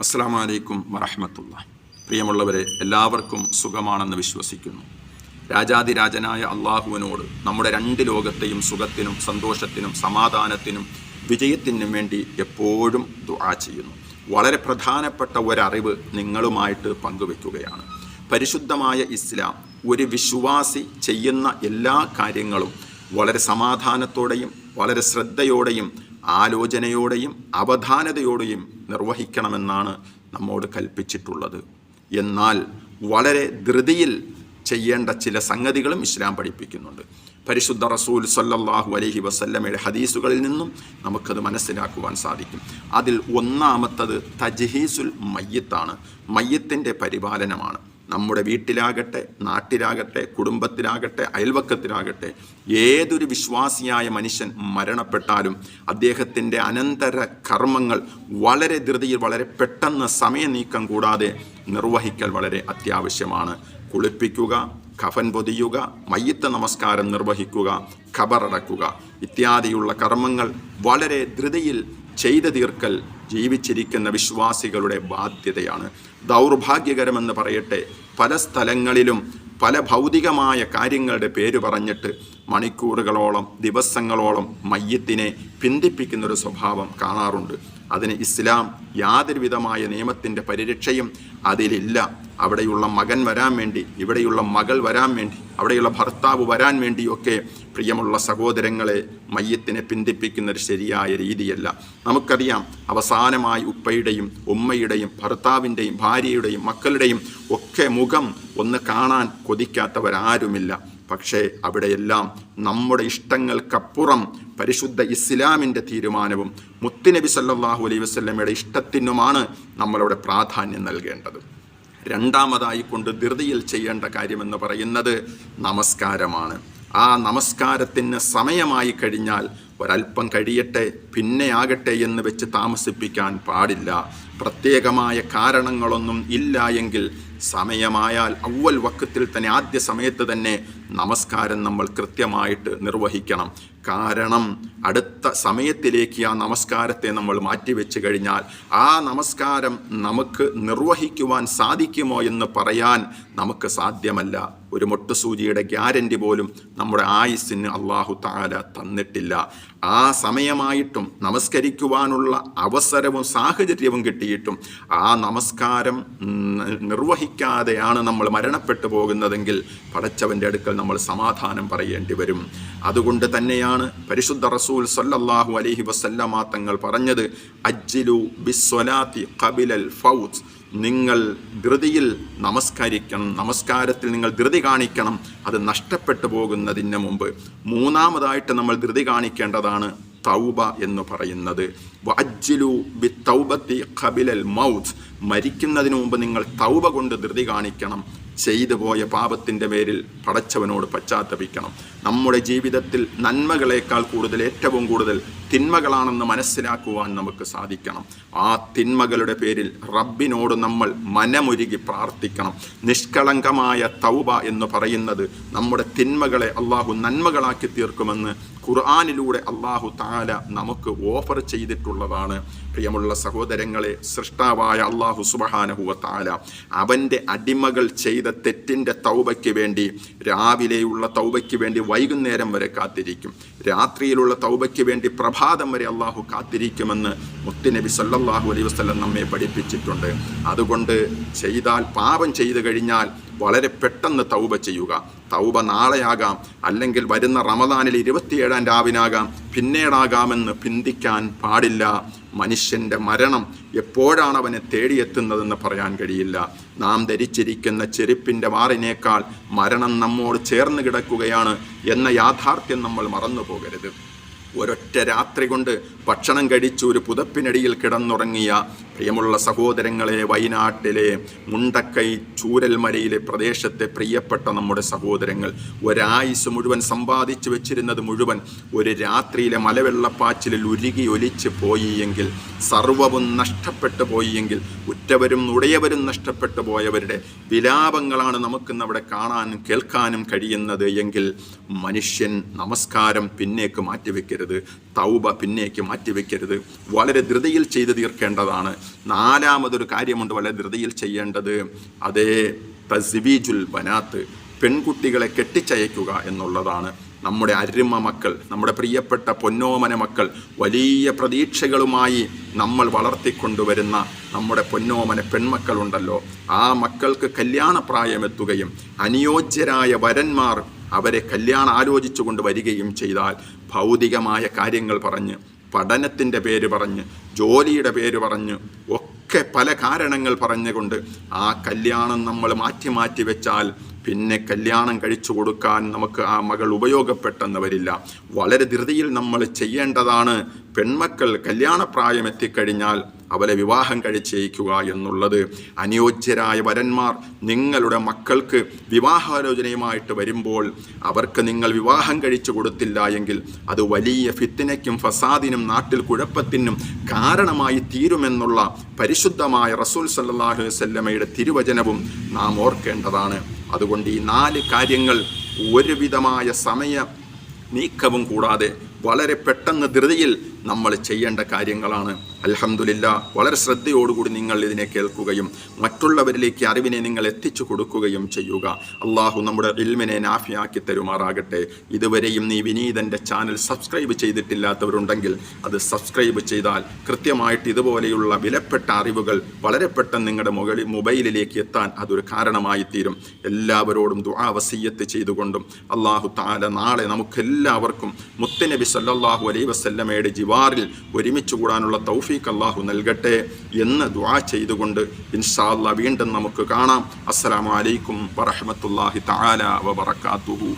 അസ്സാം വലൈക്കും വറഹമത്തുള്ള. പ്രിയമുള്ളവരെ എല്ലാവർക്കും സുഖമാണെന്ന് വിശ്വസിക്കുന്നു. രാജാതിരാജനായ അള്ളാഹുവിനോട് നമ്മുടെ രണ്ട് ലോകത്തെയും സുഖത്തിനും സന്തോഷത്തിനും സമാധാനത്തിനും വിജയത്തിനും വേണ്ടി എപ്പോഴും ദുആ ചെയ്യുന്നു. വളരെ പ്രധാനപ്പെട്ട ഒരറിവ് നിങ്ങളുമായിട്ട് പങ്കുവെക്കുകയാണ്. പരിശുദ്ധമായ ഇസ്ലാം ഒരു വിശ്വാസി ചെയ്യുന്ന എല്ലാ കാര്യങ്ങളും വളരെ സമാധാനത്തോടെയും വളരെ ശ്രദ്ധയോടെയും ആലോചനയോടെയും അവധാനതയോടെയും നിർവഹിക്കണമെന്നാണ് നമ്മോട് കൽപ്പിച്ചിട്ടുള്ളത്. എന്നാൽ വളരെ ധൃതിയിൽ ചെയ്യേണ്ട ചില സംഗതികളും ഇസ്ലാം പഠിപ്പിക്കുന്നുണ്ട്. പരിശുദ്ധ റസൂൽ സല്ലല്ലാഹു അലഹി വസല്ലമയുടെ ഹദീസുകളിൽ നിന്നും നമുക്കത് മനസ്സിലാക്കുവാൻ സാധിക്കും. അതിൽ ഒന്നാമത്തത് തജ്ഹീസുൽ മയ്യത്താണ്. മയ്യത്തിന്റെ പരിപാലനമാണ്. നമ്മുടെ വീട്ടിലാകട്ടെ നാട്ടിലാകട്ടെ കുടുംബത്തിലാകട്ടെ അയൽവക്കത്തിലാകട്ടെ ഏതൊരു വിശ്വാസിയായ മനുഷ്യൻ മരണപ്പെട്ടാലും അദ്ദേഹത്തിന്റെ അനന്തര കർമ്മങ്ങൾ വളരെ ധൃതിയിൽ വളരെ പെട്ടെന്ന് സമയനീക്കം കൂടാതെ നിർവഹിക്കൽ വളരെ അത്യാവശ്യമാണ്. കുളിപ്പിക്കുക കഫൻ പൊതിയുക മയ്യത്ത നമസ്കാരം നിർവഹിക്കുക ഖബറടക്കുക. ഇത്യാദിയുള്ള കർമ്മങ്ങൾ വളരെ ധൃതിയിൽ ചെയ്തു തീർക്കൽ ജീവിച്ചിരിക്കുന്ന വിശ്വാസികളുടെ ബാധ്യതയാണ്. ദൗർഭാഗ്യകരമെന്ന് പറയട്ടെ പല സ്ഥലങ്ങളിലും പല ഭൗതികമായ കാര്യങ്ങളുടെ പേര് പറഞ്ഞിട്ട് മണിക്കൂറുകളോളം ദിവസങ്ങളോളം മയ്യത്തിനെ പിന്തിപ്പിക്കുന്നൊരു സ്വഭാവം കാണാറുണ്ട്. അതിന് ഇസ്ലാം യാതൊരു വിധമായ നിയമത്തിന്റെ പരിരക്ഷയും അതിലില്ല. അവിടെയുള്ള മകൻ വരാൻ വേണ്ടി ഇവിടെയുള്ള മകൾ വരാൻ വേണ്ടി അവിടെയുള്ള ഭർത്താവ് വരാൻ വേണ്ടിയൊക്കെ പ്രിയമുള്ള സഹോദരങ്ങളെ മയ്യത്തിനെ പിന്തിപ്പിക്കുന്ന ഒരു ശരിയായ രീതിയല്ല. നമുക്കറിയാം അവസാനമായി ഉപ്പയുടെയും ഉമ്മയുടെയും ഭർത്താവിന്റെയും ഭാര്യയുടെയും മക്കളുടെയും ഒക്കെ മുഖം ഒന്ന് കാണാൻ കൊതിക്കാത്തവരാരുമില്ല. പക്ഷേ അവിടെയെല്ലാം നമ്മുടെ ഇഷ്ടങ്ങൾക്കപ്പുറം പരിശുദ്ധ ഇസ്ലാമിന്റെ തീരുമാനവും മുത്തുനബി സല്ലാഹു അലൈഹി വസ്ലമയുടെ ഇഷ്ടത്തിനുമാണ് നമ്മളവിടെ പ്രാധാന്യം നൽകേണ്ടത്. രണ്ടാമതായി കൊണ്ട് ധൃതിയിൽ ചെയ്യേണ്ട കാര്യമെന്ന് പറയുന്നത് നമസ്കാരമാണ്. ആ നമസ്കാരത്തിന് സമയമായി കഴിഞ്ഞാൽ ഒരല്പം കഴിയട്ടെ പിന്നെ ആകട്ടെ എന്ന് വെച്ച് താമസിപ്പിക്കാൻ പാടില്ല. പ്രത്യേകമായ കാരണങ്ങളൊന്നും ഇല്ല എങ്കിൽ സമയമായാൽ അവൽ വക്കത്തിൽ തന്നെ ആദ്യ സമയത്ത് തന്നെ നമസ്കാരം നമ്മൾ കൃത്യമായിട്ട് നിർവഹിക്കണം. കാരണം അടുത്ത സമയത്തിലേക്ക് ആ നമസ്കാരത്തെ നമ്മൾ മാറ്റിവെച്ച് കഴിഞ്ഞാൽ ആ നമസ്കാരം നമുക്ക് നിർവഹിക്കുവാൻ സാധിക്കുമോ എന്ന് പറയാൻ നമുക്ക് സാധ്യമല്ല. ഒരു മൊട്ടുസൂചിയുടെ ഗ്യാരണ്ടി പോലും നമ്മുടെ ആയുസ്സിന് അള്ളാഹു താല തന്നിട്ടില്ല. ആ സമയമായിട്ടും നമസ്കരിക്കുവാനുള്ള അവസരവും സാഹചര്യവും കിട്ടിയിട്ടും ആ നമസ്കാരം നിർവഹിക്കാതെയാണ് നമ്മൾ മരണപ്പെട്ടു പോകുന്നതെങ്കിൽ പടച്ചവന്റെ അടുക്കൽ നമ്മൾ സമാധാനം പറയേണ്ടി വരും. അതുകൊണ്ട് തന്നെയാണ് പരിശുദ്ധ റസൂൽ സല്ലല്ലാഹു അലഹി വസല്ലമ തങ്ങൾ പറഞ്ഞത് അജ്ജിലു ബിസ്വലാത്തി കബിലൽ ഫൗസ് നിങ്ങൾ ധൃതിയിൽ നമസ്കരിക്കണം നമസ്കാരത്തിൽ നിങ്ങൾ ധൃതി കാണിക്കണം അത് നഷ്ടപ്പെട്ടു പോകുന്നതിന് മുമ്പ്. മൂന്നാമതായിട്ട് നമ്മൾ ധൃതി കാണിക്കേണ്ടതാണ് തൗബ എന്ന് പറയുന്നത്. വജ്ജിലു ബി തൗബത്തി ഖബിലൽ മൗത്ത്. മരിക്കുന്നതിന് മുമ്പ് നിങ്ങൾ തൗബ കൊണ്ട് ധൃതി കാണിക്കണം. ചെയ്തു പോയ പാപത്തിന്റെ പേരിൽ പടച്ചവനോട് പശ്ചാത്തപിക്കണം. നമ്മുടെ ജീവിതത്തിൽ നന്മകളേക്കാൾ കൂടുതൽ ഏറ്റവും കൂടുതൽ തിന്മകളാണെന്ന് മനസ്സിലാക്കുവാൻ നമുക്ക് സാധിക്കണം. ആ തിന്മകളുടെ പേരിൽ റബ്ബിനോട് നമ്മൾ മനമൊരുകി പ്രാർത്ഥിക്കണം. നിഷ്കളങ്കമായ തൗബ എന്ന് പറയുന്നത് നമ്മുടെ തിന്മകളെ അള്ളാഹു നന്മകളാക്കി തീർക്കുമെന്ന് ഖുർആാനിലൂടെ അള്ളാഹു താല നമുക്ക് ഓഫർ ചെയ്തിട്ടുള്ളതാണ്. പ്രിയമുള്ള സഹോദരങ്ങളെ സൃഷ്ടാവായ അള്ളാഹു സുബഹാനഹുവ താല അവന്റെ അടിമകൾ ചെയ്ത തെറ്റിന്റെ തൗബയ്ക്ക് വേണ്ടി രാവിലെയുള്ള തൗബയ്ക്ക് വേണ്ടി വൈകുന്നേരം വരെ കാത്തിരിക്കും. രാത്രിയിലുള്ള തൗബയ്ക്ക് വേണ്ടി പ്രഭാതം വരെ അള്ളാഹു കാത്തിരിക്കുമെന്ന് മുത്തുനബി സല്ലാഹു അലൈഹി വസ്ലം നമ്മെ പഠിപ്പിച്ചിട്ടുണ്ട്. അതുകൊണ്ട് ചെയ്താൽ പാപം ചെയ്തു കഴിഞ്ഞാൽ വളരെ പെട്ടെന്ന് തൗബ ചെയ്യുക. തൗബ നാളെയാകാം. അല്ലെങ്കിൽ വരുന്ന റമദാനിൽ ഇരുപത്തിയേഴാം രാവിനാകാം. പിന്നീടാകാമെന്ന് പിന്തിക്കാൻ പാടില്ല. മനുഷ്യന്റെ മരണം എപ്പോഴാണ് അവനെ തേടിയെത്തുന്നതെന്ന് പറയാൻ കഴിയില്ല. നാം ധരിച്ചിരിക്കുന്ന ചെരുപ്പിന്റെ വാറിനേക്കാൾ മരണം നമ്മോട് ചേർന്ന് കിടക്കുകയാണ് എന്ന യാഥാർത്ഥ്യം നമ്മൾ മറന്നു പോകരുത് ഒരൊറ്റ രാത്രി കൊണ്ട് ഭക്ഷണം കഴിച്ച് ഒരു പുതപ്പിനടിയിൽ കിടന്നുറങ്ങിയ പ്രിയമുള്ള സഹോദരങ്ങളെ വയനാട്ടിലെ മുണ്ടക്കൈ ചൂരൽമലയിലെ പ്രദേശത്തെ പ്രിയപ്പെട്ട നമ്മുടെ സഹോദരങ്ങൾ ഒരായുസ് മുഴുവൻ സമ്പാദിച്ചു വെച്ചിരുന്നത് മുഴുവൻ ഒരു രാത്രിയിലെ മലവെള്ളപ്പാച്ചിലിൽ ഉരുകി ഒലിച്ച് പോയി എങ്കിൽ സർവവും നഷ്ടപ്പെട്ടു പോയിയെങ്കിൽ ഉറ്റവരും ഉടയവരും നഷ്ടപ്പെട്ടു പോയവരുടെ വിലാപങ്ങളാണ് നമുക്കിന്നവിടെ കാണാനും കേൾക്കാനും കഴിയുന്നത് എങ്കിൽ മനുഷ്യൻ നമസ്കാരം പിന്നേക്ക് മാറ്റിവെക്കരുത്. തൗബ പിന്നേക്ക് മാറ്റിവെക്കരുത്. വളരെ ധൃതിയിൽ ചെയ്ത് തീർക്കേണ്ടതാണ്. നാലാമതൊരു കാര്യമുണ്ട് വളരെ ധൃതിയിൽ ചെയ്യേണ്ടത്. അതേ തസ്ബീജുൽ ബനാത്ത് പെൺകുട്ടികളെ കെട്ടിച്ചയക്കുക എന്നുള്ളതാണ്. നമ്മുടെ അരുമ മക്കൾ നമ്മുടെ പ്രിയപ്പെട്ട പൊന്നോമന മക്കൾ വലിയ പ്രതീക്ഷകളുമായി നമ്മൾ വളർത്തിക്കൊണ്ടുവരുന്ന നമ്മുടെ പൊന്നോമന പെൺമക്കളുണ്ടല്ലോ. ആ മക്കൾക്ക് കല്യാണപ്രായമെത്തുകയും അനുയോജ്യരായ വരന്മാർ അവരെ കല്യാണം ആലോചിച്ചുകൊണ്ട് വരികയും ചെയ്താൽ ഭൗതികമായ കാര്യങ്ങൾ പറഞ്ഞ് പഠനത്തിന്റെ പേര് പറഞ്ഞ് ജോലിയുടെ പേര് പറഞ്ഞ് ഒക്കെ പല കാരണങ്ങൾ പറഞ്ഞുകൊണ്ട് ആ കല്യാണം നമ്മൾ മാറ്റി മാറ്റി വെച്ചാൽ പിന്നെ കല്യാണം കഴിച്ചു കൊടുക്കാൻ നമുക്ക് ആ മകൾ ഉപയോഗപ്പെട്ടെന്ന് വരില്ല വളരെ ധൃതിയിൽ നമ്മൾ ചെയ്യേണ്ടതാണ് പെൺമക്കൾ കല്യാണപ്രായം എത്തിക്കഴിഞ്ഞാൽ അവരെ വിവാഹം കഴിച്ചേക്കുക എന്നുള്ളത് അനുയോജ്യരായ വരന്മാർ നിങ്ങളുടെ മക്കൾക്ക് വിവാഹാലോചനയുമായിട്ട് വരുമ്പോൾ അവർക്ക് നിങ്ങൾ വിവാഹം കഴിച്ചു കൊടുത്തില്ല എങ്കിൽ അത് വലിയ ഫിത്തിനയ്ക്കും ഫസാദിനും നാട്ടിൽ കുഴപ്പത്തിനും കാരണമായി തീരുമെന്നുള്ള പരിശുദ്ധമായ റസൂൽ സല്ലാഹു വല്ലമയുടെ തിരുവചനവും നാം ഓർക്കേണ്ടതാണ്. അതുകൊണ്ട് ഈ നാല് കാര്യങ്ങൾ ഒരുവിധമായ സമയ നീക്കവും കൂടാതെ വളരെ പെട്ടെന്ന് ധൃതിയിൽ നമ്മൾ ചെയ്യേണ്ട കാര്യങ്ങളാണ്. അൽഹംദുലില്ല വളരെ ശ്രദ്ധയോടുകൂടി നിങ്ങൾ ഇതിനെ കേൾക്കുകയും മറ്റുള്ളവരിലേക്ക് അറിവിനെ നിങ്ങൾ എത്തിച്ചു കൊടുക്കുകയും ചെയ്യുക. അള്ളാഹു നമ്മുടെ ഇൽമിനെ നാഫിയാക്കി തരുമാറാകട്ടെ. ഇതുവരെയും നീ വിനീതന്റെ ചാനൽ സബ്സ്ക്രൈബ് ചെയ്തിട്ടില്ലാത്തവരുണ്ടെങ്കിൽ അത് സബ്സ്ക്രൈബ് ചെയ്താൽ കൃത്യമായിട്ട് ഇതുപോലെയുള്ള വിലപ്പെട്ട അറിവുകൾ വളരെ പെട്ടെന്ന് നിങ്ങളുടെ മുകളിൽ മൊബൈലിലേക്ക് എത്താൻ അതൊരു കാരണമായി തീരും എല്ലാവരോടും ദുആ വസീയത്ത് ചെയ്തുകൊണ്ടും അള്ളാഹു താല നാളെ നമുക്കെല്ലാവർക്കും മുത്തനബി സല്ലാഹു അലൈ വസല്ലമയുടെ ജിവാറിൽ ഒരുമിച്ച് കൂടാനുള്ള തൗഫീഖ് അള്ളാഹു നൽകട്ടെ എന്ന് ദുആ ചെയ്തുകൊണ്ട് ഇൻഷാല്ല വീണ്ടും നമുക്ക് കാണാം. അസ്സലാമലൈക്കും അലൈക്കും വറഹ്മത്തുള്ളാഹി തആല വബറകാതുഹു.